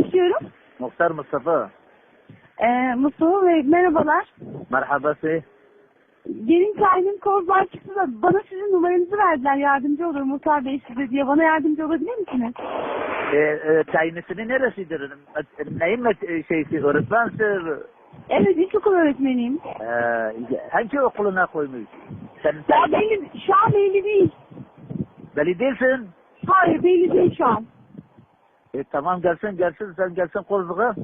istiyorum. Muhtar Mustafa. Ee, Mustafa Bey merhabalar. Merhaba sey. Gelin kaynım kozlar çıktı da bana sizin numaranızı verdiler yardımcı olur Muhtar Bey size diye. Bana yardımcı olabilir misiniz? E, e, tayinisini neresidir? Neyin met- şeysi? Öğretmensin. Evet ilkokul öğretmeniyim. E, hangi okuluna koymuş? Senin Ya tayin- belli, şu an belli değil. Belli değilsin. Hayır belli değil şu an. E, tamam gelsin gelsin sen gelsin kolluğa.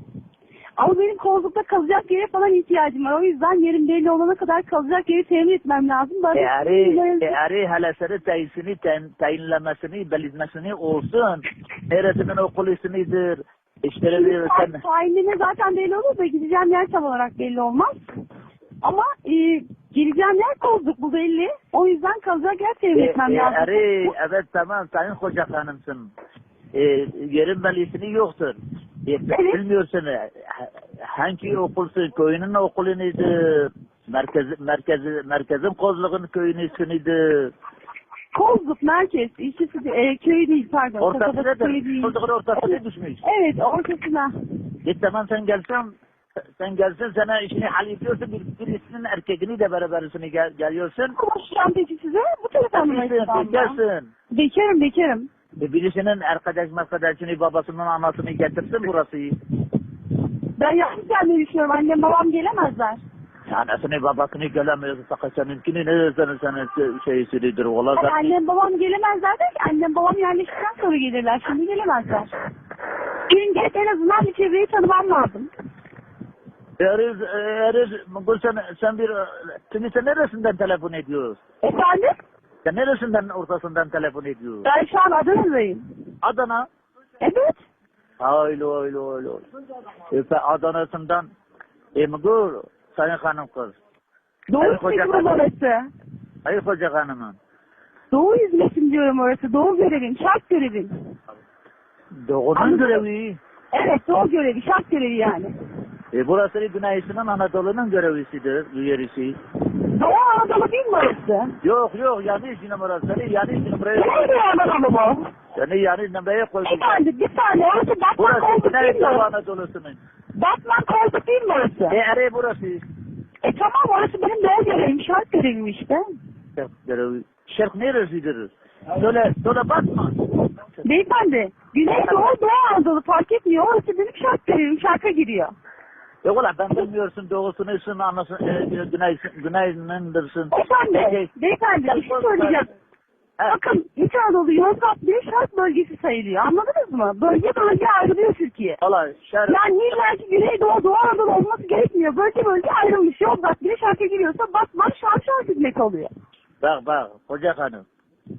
Ama benim kozlukta kalacak yere falan ihtiyacım var. O yüzden yerim belli olana kadar kalacak yeri temin etmem lazım. Eğer, numaranızı- eğer hele seni tayinsini, tayin, tayinlemesini, belirtmesini olsun. Neresinin okul ismidir? İşte bir sen... Tayinleme zaten belli olur da gideceğim yer tam olarak belli olmaz. Ama e, geleceğim yer kozluk bu belli. O yüzden kalacak yer temin E, etmem e, lazım. eri, evet tamam sayın hoca hanımsın. E, yerin belisini yoktur. E, Evet. Bilmiyorsun e, hangi okulsun, köyünün okulu nedir? Merkez, merkez, merkezin kozluğun köyün ismidir. Kozluk merkez, ilçesi, e, köy değil pardon. Ortası Kasabası köy nedir? değil. Kozluğun ortasına Evet. düşmüş. Evet ortasına. E tamam sen gelsen, sen gelsin sana işini hallediyorsun, bir, birisinin erkeğini de beraberisini gel, geliyorsun. Konuşacağım peki size. Bu telefon numarasından. Gelsin. Bekarım bekarım. E, birisinin arkadaş arkadaşını, babasının anasını getirsin burası. Ben yalnız gelmeyi düşünüyorum. Annem babam gelemezler. Anasını babasını gelemiyorsun fakat seninkini ne senin senin şeysinidir. Ola Yani zaten. annem babam gelemezler de annem babam yerleştikten sonra gelirler. Şimdi gelemezler. Gün geç en azından bir çevreyi tanımam lazım. Eriz, eriz, sen, sen bir, sen neresinden telefon ediyorsun? Efendim? Sen neresinden ortasından telefon ediyorsun? Ben şu an Adana'dayım. Adana. Evet. Öyle öyle öyle. E, sen Adana'sından, e mıgır, sayın hanım kız. Doğu hizmetim orası. Hayır hoca hanımın. Doğu hizmetim diyorum orası. Doğu görevim, şart görevim. Doğunun Anladım. görevi. Evet doğu görevi, şart görevi yani. E, burası Güneysi'nin Anadolu'nun görevisidir, üyerisi. Doğu Anadolu değil mi orası? Yok yok yanlış numara seni yanlış numaraya Nerede Anadolu bu? seni yanlış numaraya koydum. Efendim bir saniye orası Batman Burası koltuk değil mi? Güneydoğu Anadolu'sunun. Batman koltuk değil mi orası? E araya burası. E tamam orası benim doğu görevim, şart görevim işte. Şerk görevi. Şerk neresidir? Söyle, söyle bakma. Beyefendi, Güneydoğu, Doğu Anadolu fark etmiyor. Orası benim şart görevim, şarka giriyor. Yok ulan ben bilmiyorsun doğusunusun, anasın, e, güney, güneyindendirsin. Efendim, beyefendi bir şey söyleyeceğim. Bakın İç Anadolu Yozgat bir şart bölgesi sayılıyor. Anladınız mı? Bölge bölge ayrılıyor Türkiye. Valla şerk, Yani illa ki Güneydoğu, Doğu Anadolu olması gerekmiyor. Bölge bölge ayrılmış. Yozgat biri şarka giriyorsa Batman şart şart hizmet oluyor. bak bak, hoca hanım.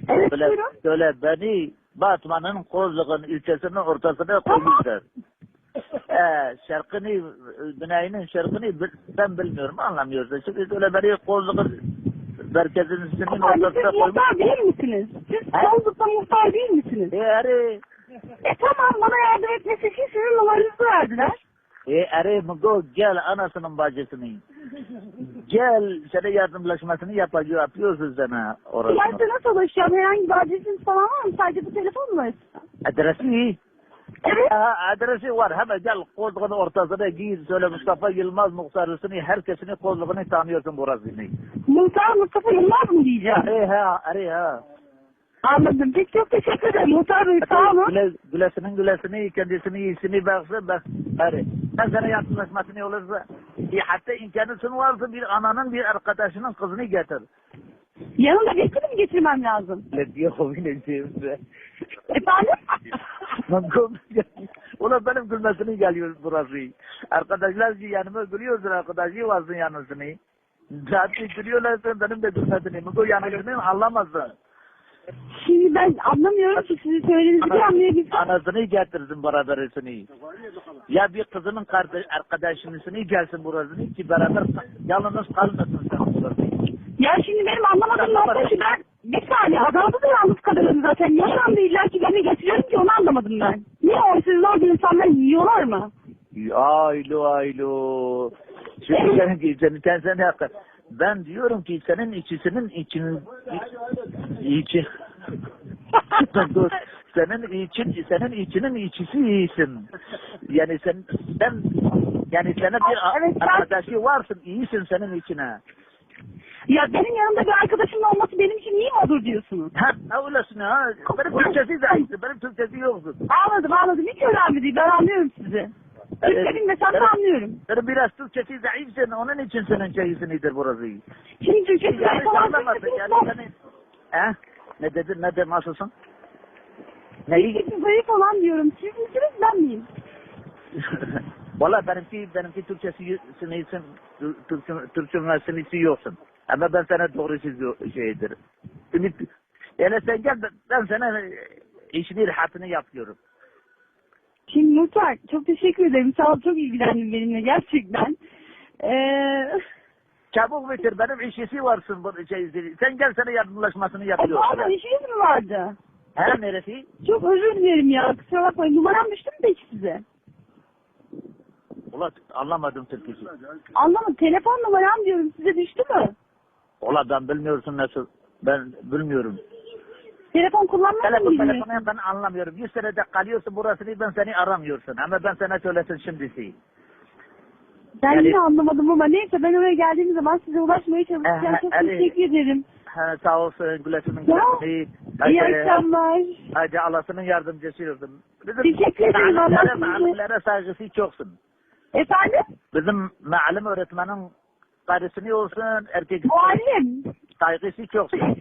Evet Söyle, buyurun. söyle beni Batman'ın Kozluğun ilçesinin ortasına koymuşlar. Ee, şarkını, güneyinin şarkını ben bilmiyorum, anlamıyorsun. Şimdi söyle beni Kozluğun merkezinin Efendim ortasına siz koymuş. muhtar değil misiniz? Siz? Kozluk'ta muhtar değil misiniz? E arı, E tamam bana yardım etmesi için sizin numaranızı verdiler. e arı Mugo gel anasının bacısını. Gel sana yardımlaşmasını yapıyor, yapıyorsun sana orasını. size nasıl ulaşacağım? Herhangi bir adresiniz falan var mı? Sadece bu telefon numarası. Adresi adresi var. Hemen gel Kozluğun ortasına gir. Söyle Mustafa Yılmaz muhtarısını, herkesini Kozluğunu tanıyorsun burasını. Muhtar Mustafa Yılmaz mı diyeceğim? Arı ha, arı ha. Anladım. Peki çok teşekkür ederim. Muhtar Bey sağ olun. Güle, gülesinin gülesini, kendisini iyisini baksın bak. Arı. Ben sana yardımlaşmasını olursa. Hatta imkanısın varsa bir ananın bir arkadaşının kızını getir. Yanımda birisini mi getirmem lazım? Ne diyor o bileceğim be. Efendim? Ulan benim gülmesini geliyor burası. Arkadaşlar yanıma gülüyorsun arkadaşı varsın yanısını. Zaten gülüyorlar sen benim de gülmesini. Bu yanısını anlamazsın. Şimdi ben anlamıyorum ki sizin söylediğinizi bir anlayabilsem. Anasını getirsin beraberisini. Ya bir kızının kardeş, arkadaşını gelsin burasını ki beraber yalnız kalmasın sen. Ya şimdi benim anlamadığım nokta şu ben bir saniye da yalnız kalırım zaten. Niye anda illa ki beni getiriyorum ki onu anlamadım ben. Niye o sizin orada insanlar yiyorlar mı? Aylo aylo. Şimdi senin senin sen sen hakikaten. Ben diyorum ki senin içisinin için içi Dur, senin için senin içinin içisi iyisin. Yani sen, sen yani senin bir Evet, ben- arkadaşı varsın, iyisin senin içine. Ya benim yanımda bir arkadaşımın olması benim için iyi mi olur diyorsunuz? Ha, ha öylesin ha. Benim Türkçesi iyisi, benim Türkçesi yoksun. Anladım anladım. Hiç önemli değil. Ben anlıyorum sizi. Türkçe bilmesem de anlıyorum. Benim biraz Türkçesi zayıfsın, onun için senin şeysinidir burası. Şimdi Türkçe Yanlış bilmesem anlamadın yani. He? Ne dedin, ne de nasılsın? Neyi? Türkçesi zayıf olan diyorum. Siz misiniz ben miyim? Valla benimki, benimki Türkçesi sinirsin, Türkçe, Türkçe yoksun. Ama ben sana doğrusu şeydir. Ümit, yani sen gel, ben- sana işini rahatını yapıyorum. Şimdi Muhtar çok teşekkür ederim. Sağ ol çok ilgilendin benimle gerçekten. Ee, Çabuk bitir, benim işisi varsın bu şey, sen gel sana yardımlaşmasını e, yapıyorum. pardon işiniz mi vardı? He neresi? Çok özür dilerim ya. Kusura bakmayın. Numaram düştü mü peki size? Ulan anlamadım Türkçesi. Anlamadım. Telefon numaram diyorum. Size düştü mü? Ben bilmiyorsun nasıl, ben bilmiyorum. Telefon kullanmayı mı Telefon bilmiyorsun? telefonu ben anlamıyorum. Yüz senede kalıyorsun burasını ben seni aramıyorsun. Ama ben sana söylesin şimdisi. Ben Yani- yine anlamadım ama neyse ben oraya geldiğim zaman size ulaşmaya çalışacağım. Ee, Çok hadi. teşekkür ederim. Ha, sağ olsun Gülesin'in Ya. İyi akşamlar. Hadi Allah'ın yardımcısı olsun. Bizim Teşekkür ederim, Allah sizi- malimlere saygısı çoksun. Efendim? Bizim malim öğretmenin karısını olsun, erkek Muallim. saygısı çoksun.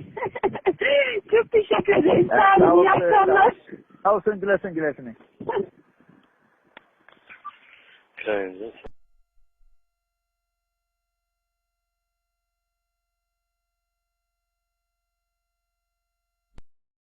Çok teşekkür ederim. Sağ olun. İyi akşamlar. Sağ olsun Gülesin Gülesin'i. Günaydın.